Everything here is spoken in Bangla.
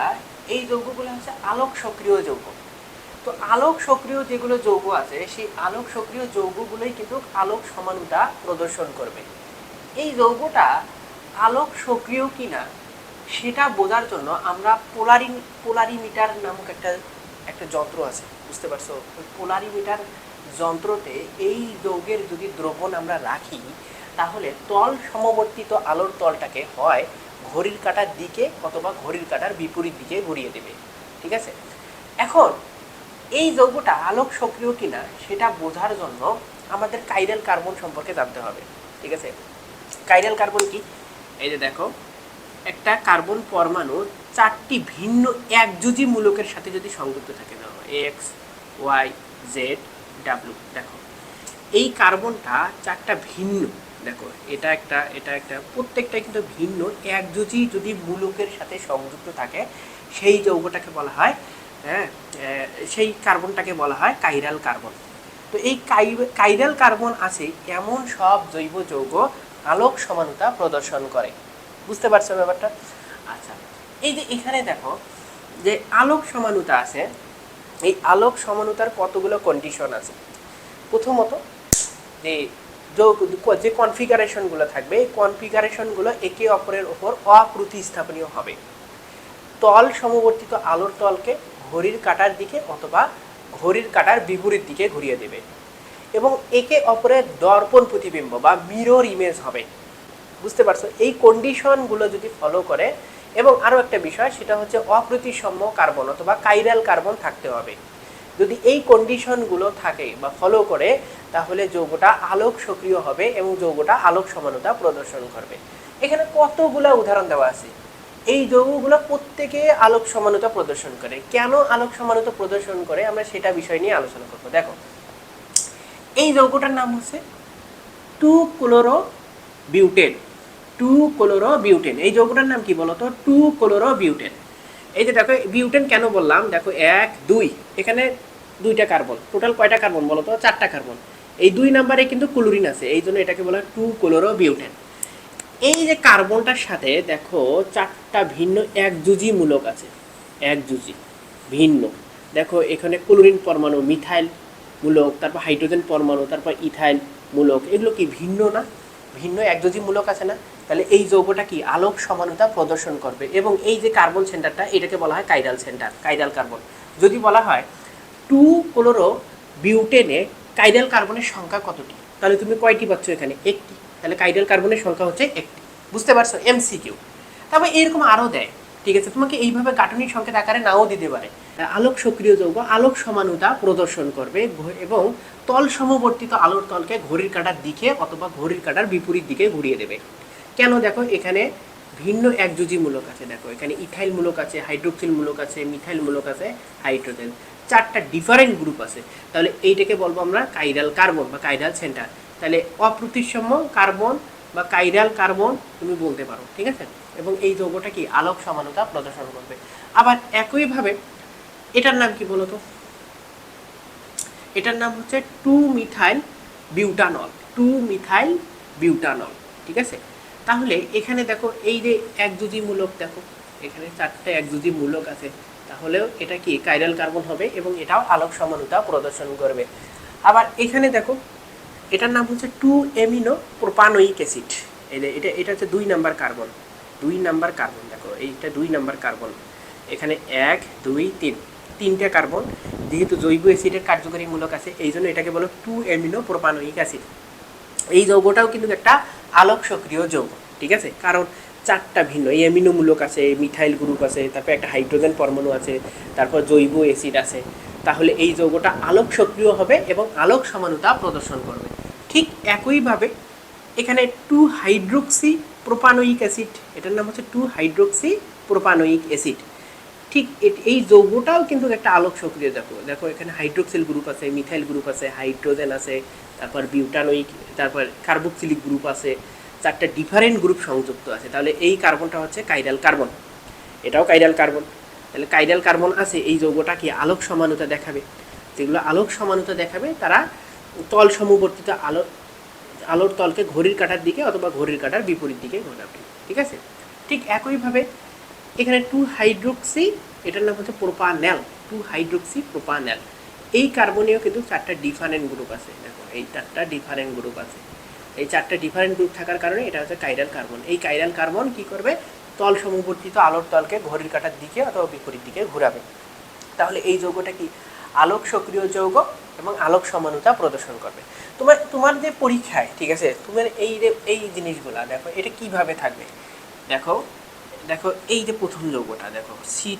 যৌগগুলা এই যৌগগুলো হচ্ছে আলোক সক্রিয় যৌগ। তো আলোক সক্রিয় যেগুলো যৌগ আছে, সেই আলোক সক্রিয় যৌগগুলোই কিন্তু আলোক সমানুতা প্রদর্শন করবে। এই যৌগটা আলোক সক্রিয় কিনা, সেটা বোঝার জন্য আমরা পোলারি পোলারিমিটার নামক একটা একটা যন্ত্র আছে, বুঝতে পারছ? ওই পোলারিমিটার যন্ত্রতে এই যৌগের যদি দ্রবণ আমরা রাখি, তাহলে তল সমবর্তিত আলোর তলটাকে হয় ঘড়ির কাঁটার দিকে অথবা ঘড়ির কাঁটার বিপরীত দিকে ঘুরিয়ে দেবে, ঠিক আছে? এখন, এই যৌগটা আলোক সক্রিয় কিনা সেটা বোঝার জন্য আমাদের কাইরাল কার্বন সম্পর্কে জানতে হবে, ঠিক আছে? কাইরাল কার্বন কি? এই যে দেখো, একটা কার্বন পরমাণু চারটি ভিন্ন একযোজি মূলকের সাথে যদি সংযুক্ত থাকে, ধরো এক্স ওয়াই জেড ডাব্লু দেখো, এই কার্বনটা চারটা ভিন্ন। দেখো, এটা একটা এটা একটা, প্রত্যেকটাই কিন্তু ভিন্ন। একযোজি যদি মূলকের সাথে সংযুক্ত থাকে, সেই যৌগটাকে বলা হয় হ্যাঁ সেই কার্বনটাকে বলা হয় কাইরাল কার্বন তো এই কাইরাল কার্বন আছে এমন সব জৈব যৌগ আলোক সমানতা প্রদর্শন করে। বুঝতে পারছ ব্যাপারটা? আচ্ছা এই যে এখানে দেখো যে আলোক সমানুতা আছে, এই আলোক সমানুতার কতগুলো কন্ডিশন আছে? প্রথমত যে যৌ- কনফিগারেশনগুলো থাকবে, এই কনফিগারেশনগুলো একে অপরের ওপর অপ্রতিস্থাপনীয় হবে। তল সমবর্তিত আলোর তলকে ঘড়ির কাঁটার দিকে অথবা ঘড়ির কাঁটার বিপরীত দিকে ঘুরিয়ে দেবে এবং একে অপরের দর্পণ প্রতিবিম্ব বা মিরর ইমেজ হবে। বুঝতে পারছ? এই কন্ডিশনগুলো যদি ফলো করে, এবং আরও একটা বিষয়, সেটা হচ্ছে অপ্রতিসম্য কার্বন অথবা কাইরাল কার্বন থাকতে হবে। যদি এই কন্ডিশনগুলো থাকে বা ফলো করে, তাহলে যৌগটা আলোক সক্রিয় হবে এবং যৌগটা আলোক সমানতা প্রদর্শন করবে। এখানে কতগুলো উদাহরণ দেওয়া আছে? এই যৌগগুলো প্রত্যেকে আলোক সমানতা প্রদর্শন করে। কেন আলোক সমানতা প্রদর্শন করে? আমরা সেটা বিষয় নিয়ে আলোচনা করব। দেখো, এই যৌগটার নাম হচ্ছে two chloro butane two chloro butane এই যৌগটার নাম কি বলতো? টু ক্লোরো বিউটেন এই যে দেখো বিউটেন কেন বললাম? দেখো, এক, দুই। এখানে দুইটা কার্বন। টোটাল কয়টা কার্বন বলো তো? চারটা কার্বন। এই দুই নাম্বারে কিন্তু ক্লোরিন আছে, এই জন্য এটাকে বলা হয় টু ক্লোরো বিউটেন এই যে কার্বনটার সাথে দেখো, চারটা ভিন্ন একযুজি মূলক আছে একযুজি ভিন্ন। দেখো, এখানে ক্লোরিন পরমাণু মিথাইল মূলক, তারপর হাইড্রোজেন পরমাণু, তারপর ইথাইল মূলক, এগুলো কি ভিন্ন না? ভিন্ন একযোজি মূলক আছে না? তাহলে এই যৌগটা কি আলোক সমানতা প্রদর্শন করবে? এবং এই যে কার্বন সেন্টারটা, এটাকে বলা হয় কাইরাল সেন্টার কাইরাল কার্বন। যদি বলা হয় টু ক্লোরো বিউটেনে কাইডাল কার্বনের সংখ্যা কতটি? তাহলে তুমি কয়টি পাচ্ছ এখানে? একটি। তাহলে কাইরাল কার্বনের সংখ্যা হচ্ছে একটি। বুঝতে পারছ? এমসিকিউ তারপর এরকম আরও দেয়। ঠিক আছে? তোমাকে এইভাবে গাঠনিক সংকেত আকারে নাও দিতে পারে। আলোক সক্রিয় যৌগ আলোক সমানুতা প্রদর্শন করবে এবং তল সমবর্তিত আলোর তলকে ঘড়ির কাঁটার দিকে অথবা ঘড়ির কাঁটার বিপরীত দিকে ঘুরিয়ে দেবে। কেন? দেখো, এখানে ভিন্ন একযোজি মূলক আছে, দেখো। এখানে ইথাইল মূলক আছে, হাইড্রোক্সিল মূলক আছে, মিথাইল মূলক আছে, হাইড্রোজেন। চারটা ডিফারেন্ট গ্রুপ আছে। তাহলে এইটাকে বলব আমরা কাইরাল কার্বন বা কাইরাল সেন্টার তাহলে অপ্রতিসম্য কার্বন বা কাইরাল কার্বন তুমি বলতে পারো, ঠিক আছে? এবং এই যৌগটা কি? আলোক সমানতা প্রদর্শন করবে। আবার একইভাবে, এটার নাম কি বলতো? এটার নাম হচ্ছে two methyl butanol two methyl butanol ঠিক আছে? তাহলে এখানে দেখো এই যে এক একযুজি মূলক দেখো, এখানে চারটে একযুজি মূলক আছে, তাহলেও এটা কি কাইরাল কার্বন হবে এবং এটাও আলোক সমানতা প্রদর্শন করবে। আবার এখানে দেখো, এটার নাম হচ্ছে টু এমিনো প্রোপানোইক অ্যাসিড এই যে এটা এটা হচ্ছে দুই নাম্বার কার্বন দুই নাম্বার কার্বন দেখো, এইটা দুই নাম্বার কার্বন এখানে এক, দুই, তিন, তিনটে কার্বন যেহেতু জৈব অ্যাসিডের কার্যকরী মূলক আছে এই জন্য এটাকে বলো টু এমিনো প্রোপানোইক অ্যাসিড এই যৌগটাও কিন্তু একটা আলোক সক্রিয় যৌগ, ঠিক আছে? কারণ চারটা ভিন্ন, এই অ্যামিনো মূলক আছে মিথাইল গ্রুপ আছে, তারপর একটা হাইড্রোজেন পরমাণু আছে, তারপর জৈব অ্যাসিড আছে। তাহলে এই যৌগটা আলোক সক্রিয় হবে এবং আলোক সমানতা প্রদর্শন করবে। ঠিক একইভাবে এখানে টু হাইড্রোক্সি প্রোপানোইক অ্যাসিড এটার নাম হচ্ছে টু হাইড্রোক্সি প্রোপানোইক অ্যাসিড ঠিক এই যৌগটাও কিন্তু একটা আলোক সক্রিয়, দেখো দেখো, এখানে হাইড্রোক্সিল গ্রুপ আছে মিথাইল গ্রুপ আছে হাইড্রোজেন আছে, তারপর বিউটানোইক তারপর কার্বক্সিলিক গ্রুপ আছে, চারটা ডিফারেন্ট গ্রুপ সংযুক্ত আছে। তাহলে এই কার্বনটা হচ্ছে কাইরাল কার্বন এটাও কাইরাল কার্বন তাহলে কাইরাল কার্বন আছে, এই যৌগটা কি আলোক সমানতা দেখাবে? যেগুলো আলোক সমানতা দেখাবে, তারা তল সমবর্তিত আলো আলোর তলকে ঘড়ির কাঁটার দিকে অথবা ঘড়ির কাটার বিপরীত দিকে ঘোরাবে। ঠিক আছে? ঠিক একইভাবে এখানে টু হাইড্রোক্সি এটার নাম হচ্ছে প্রোপানেল টু হাইড্রোক্সি প্রোপানেল এই কার্বনেও কিন্তু চারটা ডিফারেন্ট গ্রুপ আছে। দেখো, এই চারটা ডিফারেন্ট গ্রুপ আছে। এই চারটা ডিফারেন্ট গ্রুপ থাকার কারণে এটা হচ্ছে কাইরাল কার্বন এই কাইরাল কার্বন কি করবে? তল সমবর্তিত আলোর তলকে ঘড়ির কাঁটার দিকে অথবা বিপরীত দিকে ঘোরাবে। তাহলে এই যৌগটা কি? আলোক সক্রিয় যৌগ এবং আলোক সমানুতা প্রদর্শন করবে। তোমার তোমার যে পরীক্ষায়, ঠিক আছে? তোমার এই এই জিনিসগুলা, দেখো, এটা কীভাবে থাকবে? দেখো দেখো এই যে প্রথম যৌগটা দেখো সি